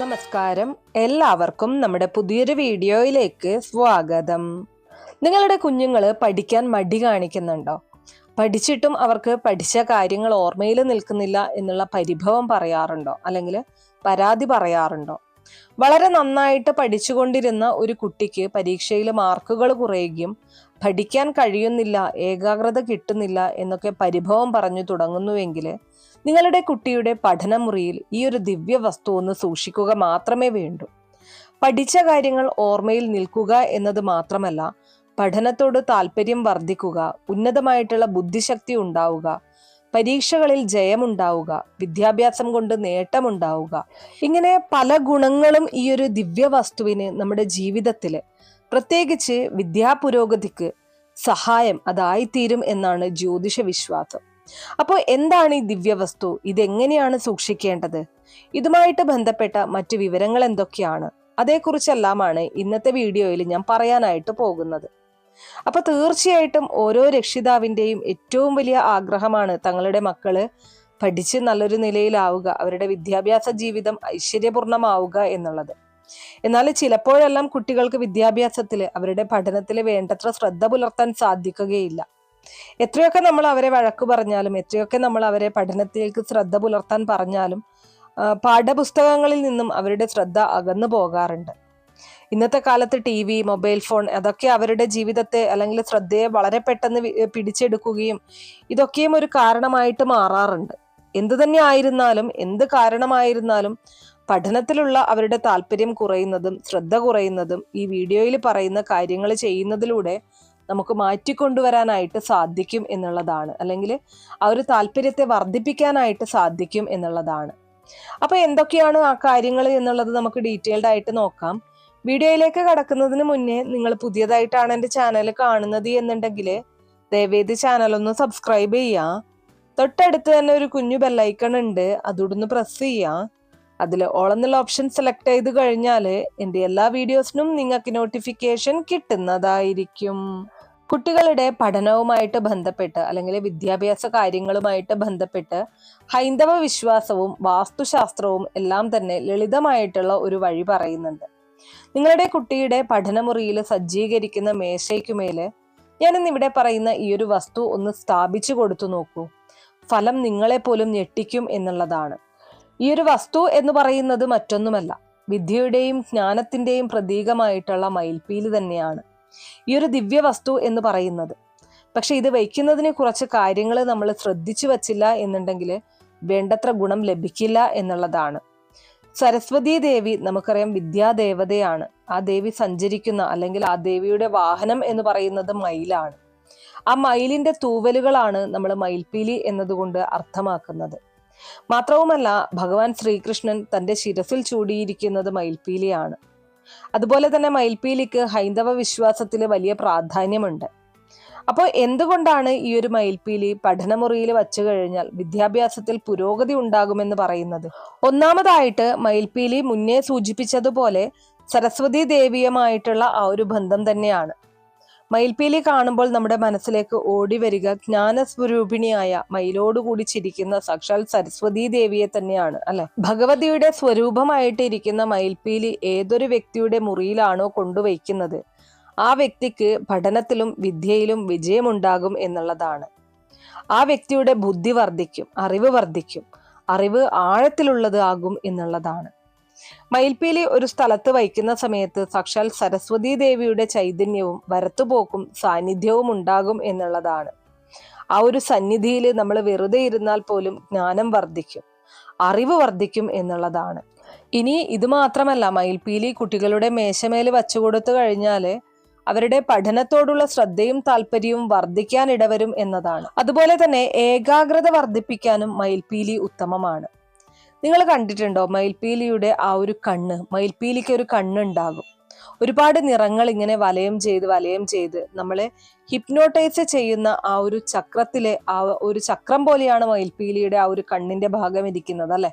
നമസ്കാരം. എല്ലാവർക്കും നമ്മുടെ പുതിയൊരു വീഡിയോയിലേക്ക് സ്വാഗതം. നിങ്ങളുടെ കുഞ്ഞുങ്ങൾ പഠിക്കാൻ മടി കാണിക്കുന്നുണ്ടോ? പഠിച്ചിട്ടും അവർക്ക് പഠിച്ച കാര്യങ്ങൾ ഓർമ്മയിൽ നിൽക്കുന്നില്ല എന്നുള്ള പരിഭവം പറയാറുണ്ടോ? അല്ലെങ്കിൽ പരാതി പറയാറുണ്ടോ? വളരെ നന്നായിട്ട് പഠിച്ചുകൊണ്ടിരുന്ന ഒരു കുട്ടിക്ക് പരീക്ഷയിൽ മാർക്കുകൾ കുറയുകയും പഠിക്കാൻ കഴിയുന്നില്ല ഏകാഗ്രത കിട്ടുന്നില്ല എന്നൊക്കെ പരിഭവം പറഞ്ഞു തുടങ്ങുന്നുവെങ്കിൽ നിങ്ങളുടെ കുട്ടിയുടെ പഠനമുറിയിൽ ഈ ഒരു ദിവ്യ വസ്തു ഒന്ന് സൂക്ഷിക്കുക മാത്രമേ വേണ്ടൂ. പഠിച്ച കാര്യങ്ങൾ ഓർമ്മയിൽ നിൽക്കുക എന്നത് മാത്രമല്ല പഠനത്തോട് താല്പര്യം വർദ്ധിക്കുക ഉന്നതമായിട്ടുള്ള ബുദ്ധിശക്തി ഉണ്ടാവുക പരീക്ഷകളിൽ ജയമുണ്ടാവുക വിദ്യാഭ്യാസം കൊണ്ട് നേട്ടമുണ്ടാവുക ഇങ്ങനെ പല ഗുണങ്ങളും ഈ ഒരു ദിവ്യ വസ്തുവിന് നമ്മുടെ ജീവിതത്തിൽ പ്രത്യേകിച്ച് വിദ്യാപുരോഗതിക്ക് സഹായം അതായിത്തീരും എന്നാണ് ജ്യോതിഷ വിശ്വാസം. അപ്പോൾ എന്താണ് ഈ ദിവ്യവസ്തു? ഇതെങ്ങനെയാണ് സൂക്ഷിക്കേണ്ടത്? ഇതുമായിട്ട് ബന്ധപ്പെട്ട മറ്റു വിവരങ്ങൾ എന്തൊക്കെയാണ്? അതേക്കുറിച്ചെല്ലാമാണ് ഇന്നത്തെ വീഡിയോയിൽ ഞാൻ പറയാനായിട്ട് പോകുന്നത്. അപ്പൊ തീർച്ചയായിട്ടും ഓരോ രക്ഷിതാവിന്റെയും ഏറ്റവും വലിയ ആഗ്രഹമാണ് തങ്ങളുടെ മക്കൾ പഠിച്ച് നല്ലൊരു നിലയിലാവുക അവരുടെ വിദ്യാഭ്യാസ ജീവിതം ഐശ്വര്യപൂർണമാവുക എന്നുള്ളത്. എന്നാൽ ചിലപ്പോഴെല്ലാം കുട്ടികൾക്ക് വിദ്യാഭ്യാസത്തിൽ അവരുടെ പഠനത്തിൽ വേണ്ടത്ര ശ്രദ്ധ പുലർത്താൻ സാധിക്കുകയില്ല. എത്രയൊക്കെ നമ്മൾ അവരെ വഴക്ക് പറഞ്ഞാലും എത്രയൊക്കെ നമ്മൾ അവരെ പഠനത്തിലേക്ക് ശ്രദ്ധ പുലർത്താൻ പറഞ്ഞാലും പാഠപുസ്തകങ്ങളിൽ നിന്നും അവരുടെ ശ്രദ്ധ അകന്നു പോകാറുണ്ട്. ഇന്നത്തെ കാലത്ത് ടി വി മൊബൈൽ ഫോൺ അതൊക്കെ അവരുടെ ജീവിതത്തെ അല്ലെങ്കിൽ ശ്രദ്ധയെ വളരെ പെട്ടെന്ന് പിടിച്ചെടുക്കുകയും ഇതൊക്കെയും ഒരു കാരണമായിട്ട് മാറാറുണ്ട്. എന്തു തന്നെ ആയിരുന്നാലും എന്ത് കാരണമായിരുന്നാലും പഠനത്തിലുള്ള അവരുടെ താല്പര്യം കുറയുന്നതും ശ്രദ്ധ കുറയുന്നതും ഈ വീഡിയോയിൽ പറയുന്ന കാര്യങ്ങൾ ചെയ്യുന്നതിലൂടെ നമുക്ക് മാറ്റിക്കൊണ്ടുവരാനായിട്ട് സാധിക്കും എന്നുള്ളതാണ്. അല്ലെങ്കിൽ ആ ഒരു താല്പര്യത്തെ വർദ്ധിപ്പിക്കാനായിട്ട് സാധിക്കും എന്നുള്ളതാണ്. അപ്പൊ എന്തൊക്കെയാണ് ആ കാര്യങ്ങൾ എന്നുള്ളത് നമുക്ക് ഡീറ്റെയിൽഡ് ആയിട്ട് നോക്കാം. വീഡിയോയിലേക്ക് കടക്കുന്നതിന് മുന്നേ നിങ്ങൾ പുതിയതായിട്ടാണ് എന്റെ ചാനൽ കാണുന്നത് എന്നുണ്ടെങ്കിൽ ദയവേത് ചാനൽ ഒന്ന് സബ്സ്ക്രൈബ് ചെയ്യുക. തൊട്ടടുത്ത് തന്നെ ഒരു കുഞ്ഞു ബെല്ലൈക്കൺ ഉണ്ട്. അതോടൊന്ന് പ്രസ് ചെയ്യുക. അതിൽ ഓൾ എന്നുള്ള ഓപ്ഷൻ സെലക്ട് ചെയ്ത് കഴിഞ്ഞാൽ എന്റെ എല്ലാ വീഡിയോസിനും നിങ്ങൾക്ക് നോട്ടിഫിക്കേഷൻ കിട്ടുന്നതായിരിക്കും. കുട്ടികളുടെ പഠനവുമായിട്ട് ബന്ധപ്പെട്ട് അല്ലെങ്കിൽ വിദ്യാഭ്യാസ കാര്യങ്ങളുമായിട്ട് ബന്ധപ്പെട്ട് ഹൈന്ദവ വിശ്വാസവും വാസ്തുശാസ്ത്രവും എല്ലാം തന്നെ ലളിതമായിട്ടുള്ള ഒരു വഴി പറയുന്നുണ്ട്. നിങ്ങളുടെ കുട്ടിയുടെ പഠനമുറിയിൽ സജ്ജീകരിക്കുന്ന മേശയ്ക്കുമേൽ ഞാനിന്ന് ഇവിടെ പറയുന്ന ഈ ഒരു വസ്തു ഒന്ന് സ്ഥാപിച്ചു കൊടുത്തു നോക്കൂ. ഫലം നിങ്ങളെ പോലും ഞെട്ടിക്കും എന്നുള്ളതാണ്. ഈ ഒരു വസ്തു എന്ന് പറയുന്നത് മറ്റൊന്നുമല്ല. വിദ്യയുടെയും ജ്ഞാനത്തിന്റെയും പ്രതീകമായിട്ടുള്ള മയിൽപ്പീലി തന്നെയാണ് ഈ ഒരു ദിവ്യ വസ്തു എന്ന് പറയുന്നത്. പക്ഷെ ഇത് വയ്ക്കുന്നതിന് കുറച്ച് കാര്യങ്ങൾ നമ്മൾ ശ്രദ്ധിച്ചു വച്ചില്ല എന്നുണ്ടെങ്കിൽ വേണ്ടത്ര ഗുണം ലഭിക്കില്ല എന്നുള്ളതാണ്. സരസ്വതി ദേവി നമുക്കറിയാം വിദ്യാദേവതയാണ്. ആ ദേവി സഞ്ചരിക്കുന്ന അല്ലെങ്കിൽ ആ ദേവിയുടെ വാഹനം എന്ന് പറയുന്നത് മയിലാണ്. ആ മയിലിന്റെ തൂവലുകളാണ് നമ്മൾ മയിൽപ്പീലി എന്നതുകൊണ്ട് അർത്ഥമാക്കുന്നത്. മാത്രവുമല്ല ഭഗവാൻ ശ്രീകൃഷ്ണൻ തന്റെ ശിരസിൽ ചൂടിയിരിക്കുന്നത് മയിൽപ്പീലിയാണ്. അതുപോലെ തന്നെ മയിൽപ്പീലിക്ക് ഹൈന്ദവ വിശ്വാസത്തിൽ വലിയ പ്രാധാന്യമുണ്ട്. അപ്പോൾ എന്തുകൊണ്ടാണ് ഈ ഒരു മയിൽപ്പീലി പഠനമുറിയിൽ വച്ചു കഴിഞ്ഞാൽ വിദ്യാഭ്യാസത്തിൽ പുരോഗതി ഉണ്ടാകുമെന്ന് പറയുന്നത്? ഒന്നാമതായിട്ട് മയിൽപ്പീലി മുന്നേ സൂചിപ്പിച്ചതുപോലെ സരസ്വതി ദേവിയുമായിട്ടുള്ള ആ ഒരു ബന്ധം തന്നെയാണ്. മയിൽപ്പീലി കാണുമ്പോൾ നമ്മുടെ മനസ്സിലേക്ക് ഓടി വരിക ജ്ഞാനസ്വരൂപിണിയായ മയിലോടുകൂടി ചിരിക്കുന്ന സാക്ഷാൽ സരസ്വതി ദേവിയെ തന്നെയാണ് അല്ലെ? ഭഗവതിയുടെ സ്വരൂപമായിട്ട് ഇരിക്കുന്ന മയിൽപ്പീലി ഏതൊരു വ്യക്തിയുടെ മുറിയിലാണോ കൊണ്ടുവയ്ക്കുന്നത്? ആ വ്യക്തിക്ക് പഠനത്തിലും വിദ്യയിലും വിജയമുണ്ടാകും എന്നുള്ളതാണ്. ആ വ്യക്തിയുടെ ബുദ്ധി വർദ്ധിക്കും അറിവ് വർദ്ധിക്കും അറിവ് ആഴത്തിലുള്ളത് ആകും എന്നുള്ളതാണ്. മയിൽപ്പീലി ഒരു സ്ഥലത്ത് വയ്ക്കുന്ന സമയത്ത് സാക്ഷാൽ സരസ്വതി ദേവിയുടെ ചൈതന്യവും വരത്തുപോക്കും സാന്നിധ്യവും ഉണ്ടാകും എന്നുള്ളതാണ്. ആ ഒരു സന്നിധിയിൽ നമ്മൾ വെറുതെ ഇരുന്നാൽ പോലും ജ്ഞാനം വർദ്ധിക്കും അറിവ് വർദ്ധിക്കും എന്നുള്ളതാണ്. ഇനി ഇത് മാത്രമല്ല മയിൽപ്പീലി കുട്ടികളുടെ മേശമേൽ വച്ചുകൊടുത്തു കഴിഞ്ഞാൽ അവരുടെ പഠനത്തോടുള്ള ശ്രദ്ധയും താല്പര്യവും വർദ്ധിക്കാൻ ഇടവരും എന്നതാണ്. അതുപോലെ തന്നെ ഏകാഗ്രത വർദ്ധിപ്പിക്കാനും മയിൽപ്പീലി ഉത്തമമാണ്. നിങ്ങൾ കണ്ടിട്ടുണ്ടോ മയിൽപ്പീലിയുടെ ആ ഒരു കണ്ണ്? മയിൽപ്പീലിക്ക് ഒരു കണ്ണുണ്ടാകും. ഒരുപാട് നിറങ്ങൾ ഇങ്ങനെ വലയം ചെയ്ത് വലയം ചെയ്ത് നമ്മളെ ഹിപ്നോട്ടൈസ് ചെയ്യുന്ന ആ ഒരു ചക്രത്തിലെ ആ ഒരു ചക്രം പോലെയാണ് മയിൽപ്പീലിയുടെ ആ ഒരു കണ്ണിന്റെ ഭാഗം ഇരിക്കുന്നത് അല്ലെ?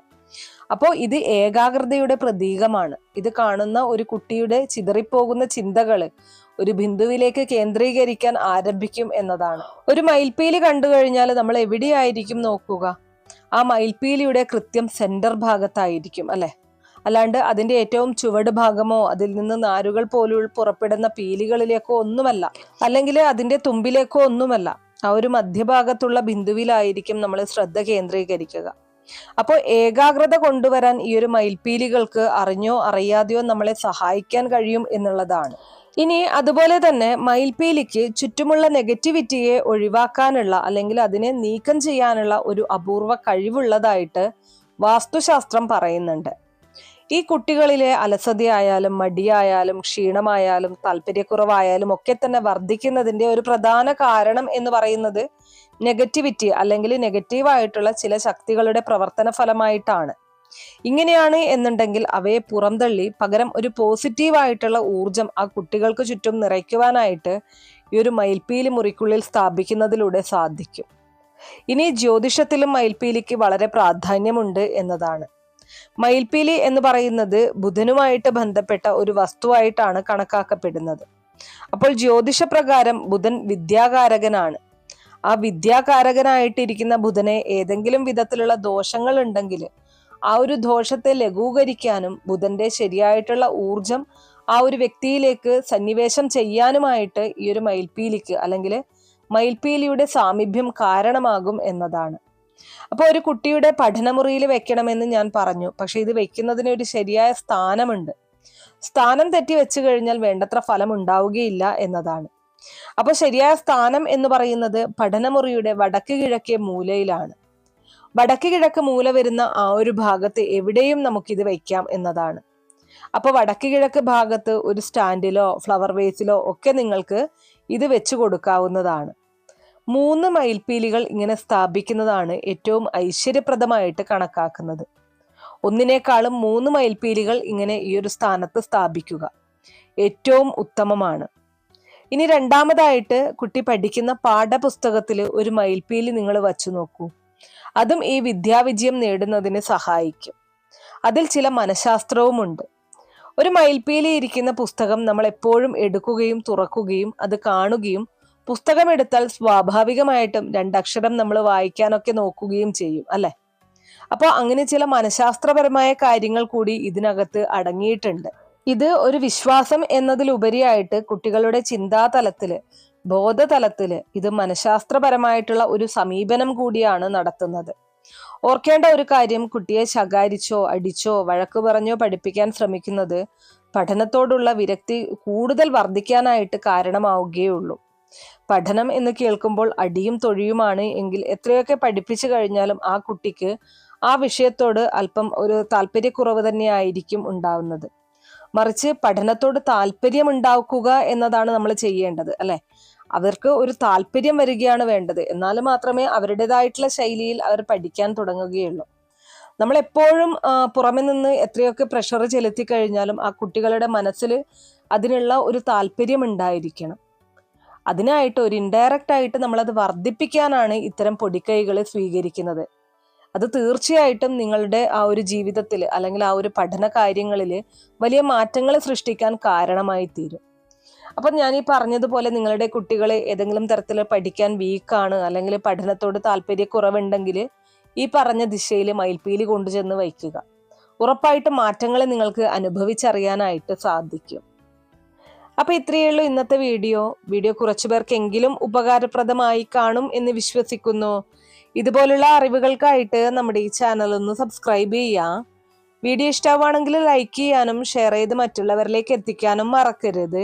അപ്പോ ഇത് ഏകാഗ്രതയുടെ പ്രതീകമാണ്. ഇത് കാണുന്ന ഒരു കുട്ടിയുടെ ചിതറിപ്പോകുന്ന ചിന്തകൾ ഒരു ബിന്ദുവിലേക്ക് കേന്ദ്രീകരിക്കാൻ ആരംഭിക്കും എന്നതാണ്. ഒരു മയിൽപ്പീലി കണ്ടു കഴിഞ്ഞാൽ നമ്മൾ എവിടെയായിരിക്കും നോക്കുക? ആ മയിൽപ്പീലിയുടെ കൃത്യം സെന്റർ ഭാഗത്തായിരിക്കും അല്ലെ? അല്ലാണ്ട് അതിന്റെ ഏറ്റവും ചുവട് ഭാഗമോ അതിൽ നിന്ന് നാരുകൾ പോലുള്ള പുറപ്പെടുന്ന പീലികളിലേക്കോ ഒന്നുമല്ല. അല്ലെങ്കിൽ അതിന്റെ തുമ്പിലേക്കോ ഒന്നുമല്ല. ആ ഒരു മധ്യഭാഗത്തുള്ള ബിന്ദുവിലായിരിക്കും നമ്മൾ ശ്രദ്ധ കേന്ദ്രീകരിക്കുക. അപ്പോൾ ഏകാഗ്രത കൊണ്ടുവരാൻ ഈ ഒരു മയിൽപ്പീലികൾക്ക് അറിഞ്ഞോ അറിയാതെയോ നമ്മളെ സഹായിക്കാൻ കഴിയും എന്നുള്ളതാണ്. ഇനി അതുപോലെ തന്നെ മയിൽപ്പീലിക്ക് ചുറ്റുമുള്ള നെഗറ്റിവിറ്റിയെ ഒഴിവാക്കാനുള്ള അല്ലെങ്കിൽ അതിനെ നീക്കം ചെയ്യാനുള്ള ഒരു അപൂർവ കഴിവുള്ളതായിട്ട് വാസ്തുശാസ്ത്രം പറയുന്നുണ്ട്. ഈ കുട്ടികളിലെ അലസതയായാലും മടിയായാലും ക്ഷീണമായാലും താല്പര്യക്കുറവായാലും ഒക്കെ തന്നെ വർദ്ധിക്കുന്നതിന്റെ ഒരു പ്രധാന കാരണം എന്ന് പറയുന്നത് നെഗറ്റിവിറ്റി അല്ലെങ്കിൽ നെഗറ്റീവായിട്ടുള്ള ചില ശക്തികളുടെ പ്രവർത്തന ഫലമായിട്ടാണ് ഇങ്ങനെയാണ് എന്നുണ്ടെങ്കിൽ അവയെ പുറന്തള്ളി പകരം ഒരു പോസിറ്റീവായിട്ടുള്ള ഊർജം ആ കുട്ടികൾക്ക് ചുറ്റും നിറയ്ക്കുവാനായിട്ട് ഈ ഒരു മയിൽപ്പീലി മുറിക്കുള്ളിൽ സ്ഥാപിക്കുന്നതിലൂടെ സാധിക്കും. ഇനി ജ്യോതിഷത്തിലും മയിൽപ്പീലിക്ക് വളരെ പ്രാധാന്യമുണ്ട് എന്നതാണ്. മയിൽപ്പീലി എന്ന് പറയുന്നത് ബുധനുമായിട്ട് ബന്ധപ്പെട്ട ഒരു വസ്തുവായിട്ടാണ് കണക്കാക്കപ്പെടുന്നത്. അപ്പോൾ ജ്യോതിഷപ്രകാരം ബുധൻ വിദ്യാകാരകനാണ്. ആ വിദ്യാകാരകനായിട്ടിരിക്കുന്ന ബുധനെ ഏതെങ്കിലും വിധത്തിലുള്ള ദോഷങ്ങൾ ഉണ്ടെങ്കിൽ ആ ഒരു ദോഷത്തെ ലഘൂകരിക്കാനും ബുധന്റെ ശരിയായിട്ടുള്ള ഊർജം ആ ഒരു വ്യക്തിയിലേക്ക് സന്നിവേശം ചെയ്യാനുമായിട്ട് ഈ ഒരു മയിൽപ്പീലിക്ക് അല്ലെങ്കിൽ മയിൽപ്പീലിയുടെ സാമീപ്യം കാരണമാകും എന്നതാണ്. അപ്പോൾ ഒരു കുട്ടിയുടെ പഠനമുറിയിൽ വെക്കണമെന്ന് ഞാൻ പറഞ്ഞു. പക്ഷെ ഇത് വെക്കുന്നതിന് ഒരു ശരിയായ സ്ഥാനമുണ്ട്. സ്ഥാനം തെറ്റി വെച്ചു കഴിഞ്ഞാൽ വേണ്ടത്ര ഫലം ഉണ്ടാവുകയില്ല എന്നതാണ്. അപ്പോൾ ശരിയായ സ്ഥാനം എന്ന് പറയുന്നത് പഠനമുറിയുടെ വടക്ക് കിഴക്കേ മൂലയിലാണ്. വടക്ക് കിഴക്ക് മൂല വരുന്ന ആ ഒരു ഭാഗത്ത് എവിടെയും നമുക്കിത് വയ്ക്കാം എന്നതാണ്. അപ്പോൾ വടക്ക് കിഴക്ക് ഭാഗത്ത് ഒരു സ്റ്റാൻഡിലോ ഫ്ലവർ വേസിലോ ഒക്കെ നിങ്ങൾക്ക് ഇത് വെച്ചു കൊടുക്കാവുന്നതാണ്. മൂന്ന് മയിൽപ്പീലികൾ ഇങ്ങനെ സ്ഥാപിക്കുന്നതാണ് ഏറ്റവും ഐശ്വര്യപ്രദമായിട്ട് കണക്കാക്കുന്നത്. ഒന്നിനേക്കാളും മൂന്ന് മയിൽപ്പീലികൾ ഇങ്ങനെ ഈ ഒരു സ്ഥാനത്ത് സ്ഥാപിക്കുക ഏറ്റവും ഉത്തമമാണ്. ഇനി രണ്ടാമതായിട്ട് കുട്ടി പഠിക്കുന്ന പാഠപുസ്തകത്തിൽ ഒരു മയിൽപ്പീലി നിങ്ങൾ വച്ചു നോക്കൂ. അതും ഈ വിദ്യാവിജയം നേടുന്നതിന് സഹായിക്കും. അതിൽ ചില മനഃശാസ്ത്രവുമുണ്ട്. ഒരു മയിൽപ്പീലി ഇരിക്കുന്ന പുസ്തകം നമ്മൾ എപ്പോഴും എടുക്കുകയും തുറക്കുകയും അത് കാണുകയും പുസ്തകം എടുത്താൽ സ്വാഭാവികമായിട്ടും രണ്ടക്ഷരം നമ്മൾ വായിക്കാനൊക്കെ നോക്കുകയും ചെയ്യും അല്ലെ? അപ്പോൾ അങ്ങനെ ചില മനഃശാസ്ത്രപരമായ കാര്യങ്ങൾ കൂടി ഇതിനകത്ത് അടങ്ങിയിട്ടുണ്ട്. ഇത് ഒരു വിശ്വാസം എന്നതിലുപരിയായിട്ട് കുട്ടികളുടെ ചിന്താതലത്തിൽ ബോധതലത്തിൽ ഇത് മനഃശാസ്ത്രപരമായിട്ടുള്ള ഒരു സമീപനം കൂടിയാണ് നടത്തുന്നത്. ഓർക്കേണ്ട ഒരു കാര്യം കുട്ടിയെ ശകാരിച്ചോ അടിച്ചോ വഴക്ക് പറഞ്ഞോ പഠിപ്പിക്കാൻ ശ്രമിക്കുന്നത് പഠനത്തോടുള്ള വിരക്തി കൂടുതൽ വർദ്ധിക്കാനായിട്ട് കാരണമാവുകയുള്ളൂ. പഠനം എന്ന് കേൾക്കുമ്പോൾ അടിയും തൊഴിയുമാണ് എങ്കിൽ എത്രയൊക്കെ പഠിപ്പിച്ചു കഴിഞ്ഞാലും ആ കുട്ടിക്ക് ആ വിഷയത്തോട് അല്പം ഒരു താല്പര്യക്കുറവ് തന്നെയായിരിക്കും ഉണ്ടാവുന്നത്. മറിച്ച് പഠനത്തോട് താല്പര്യം ഉണ്ടാക്കുക എന്നതാണ് നമ്മൾ ചെയ്യേണ്ടത് അല്ലെ? അവർക്ക് ഒരു താല്പര്യം വരികയാണ് വേണ്ടത്. എന്നാൽ മാത്രമേ അവരുടേതായിട്ടുള്ള ശൈലിയിൽ അവർ പഠിക്കാൻ തുടങ്ങുകയുള്ളൂ. നമ്മൾ എപ്പോഴും പുറമെ നിന്ന് എത്രയൊക്കെ പ്രഷർ ചെലുത്തി കഴിഞ്ഞാലും ആ കുട്ടികളുടെ മനസ്സിൽ അതിനുള്ള ഒരു താല്പര്യം ഉണ്ടായിരിക്കണം. അതിനായിട്ട് ഒരു ഇൻഡയറക്റ്റ് ആയിട്ട് നമ്മളത് വർദ്ധിപ്പിക്കാനാണ് ഇത്തരം പൊടിക്കൈകൾ സ്വീകരിക്കുന്നത്. അത് തീർച്ചയായിട്ടും നിങ്ങളുടെ ആ ഒരു ജീവിതത്തിൽ അല്ലെങ്കിൽ ആ ഒരു പഠന കാര്യങ്ങളിൽ വലിയ മാറ്റങ്ങൾ സൃഷ്ടിക്കാൻ കാരണമായി തീരും അപ്പം ഞാൻ ഈ പറഞ്ഞതുപോലെ നിങ്ങളുടെ കുട്ടികളെ ഏതെങ്കിലും തരത്തിൽ പഠിക്കാൻ വീക്കാണ് അല്ലെങ്കിൽ പഠനത്തോട് താല്പര്യക്കുറവുണ്ടെങ്കിൽ ഈ പറഞ്ഞ ദിശയിൽ മയിൽപ്പീലി കൊണ്ടുചെന്ന് വയ്ക്കുക. ഉറപ്പായിട്ട് മാറ്റങ്ങളെ നിങ്ങൾക്ക് അനുഭവിച്ചറിയാനായിട്ട് സാധിക്കും. അപ്പൊ ഇത്രയേ ഉള്ളൂ ഇന്നത്തെ വീഡിയോ. വീഡിയോ കുറച്ചു പേർക്കെങ്കിലും ഉപകാരപ്രദമായി കാണും എന്ന് വിശ്വസിക്കുന്നു. ഇതുപോലുള്ള അറിവുകൾക്കായിട്ട് നമ്മുടെ ഈ ചാനൽ ഒന്ന് സബ്സ്ക്രൈബ് ചെയ്യാം വീഡിയോ ഇഷ്ടമാണെങ്കിൽ ലൈക്ക് ചെയ്യാനും ഷെയർ ചെയ്ത് മറ്റുള്ളവരിലേക്ക് എത്തിക്കാനും മറക്കരുത്.